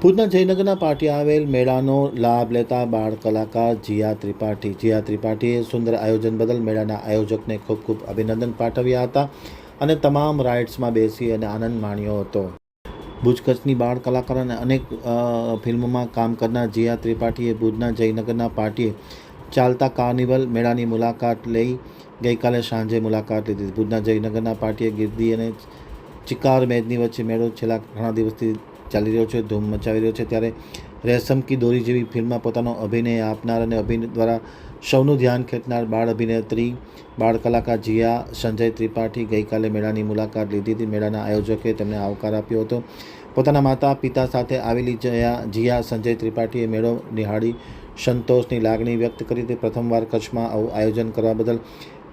ભુજના જયનગરના પાટી આવેલ મેળાનો લાભ લેતા બાળ કલાકાર જીયા ત્રિપાઠી. જીયા ત્રિપાઠીએ સુંદર આયોજન બદલ મેળાના આયોજકને ખૂબ ખૂબ અભિનંદન પાઠવ્યા હતા અને તમામ રાઇડ્સમાં બેસી અને આનંદ માણ્યો હતો. ભુજ કચ્છની બાળ કલાકાર અને અનેક ફિલ્મોમાં કામ કરનાર જીયા ત્રિપાઠીએ ભુજના જયનગરના પાટીએ ચાલતા કાર્નિવલ મેળાની મુલાકાત લઈ ગઈકાલે સાંજે મુલાકાત લીધી. ભુજના જયનગરના પાટીએ ગીર્દી અને ચિકાર મેદની વચ્ચે મેળો છેલ્લા ઘણા દિવસથી ચાલી રહ્યો છે, ધૂમ મચાવી રહ્યો છે. ત્યારે રેશમ કી દોરી જેવી ફિલ્મમાં પોતાનો અભિનય આપનાર અને અભિનય દ્વારા સૌનું ધ્યાન ખેંચનાર બાળ અભિનેત્રી, બાળ કલાકાર જીયા સંજય ત્રિપાઠી ગઈકાલે મેળાની મુલાકાત લીધી હતી. મેળાના આયોજકે તેમને આવકાર આપ્યો હતો. પોતાના માતા પિતા સાથે આવેલી જયા, જીયા સંજય ત્રિપાઠીએ મેળો નિહાળી સંતોષની લાગણી વ્યક્ત કરી હતી. પ્રથમવાર કચ્છમાં આવું આયોજન કરવા બદલ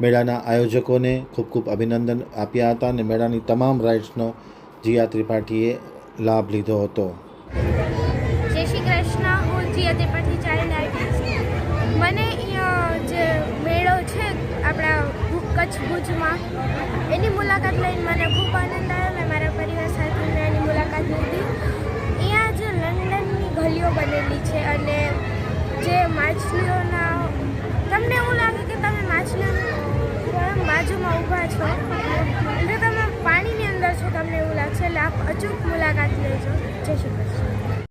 મેળાના આયોજકોને ખૂબ ખૂબ અભિનંદન આપ્યા હતા અને મેળાની તમામ રાઇડ્સનો જીયા ત્રિપાઠીએ લાભ લીધો હતો. જય શ્રી કૃષ્ણ. હું જીયા ત્રિપાઠી ચાઇલ્ડ આર્ટિસ્ટ મને જે મેળો છે આપણા કચ્છ ભુજમાં, એની મુલાકાત લઈને મને ખૂબ આનંદ આવ્યો. મેં મારા પરિવાર સાથે એની મુલાકાત લીધી. અહીંયા જે લંડનની ગલીઓ બનેલી છે અને જે માછલીઓના આપ અચૂક મુલાકાત લેજો. જય શ્રી કૃષ્ણ.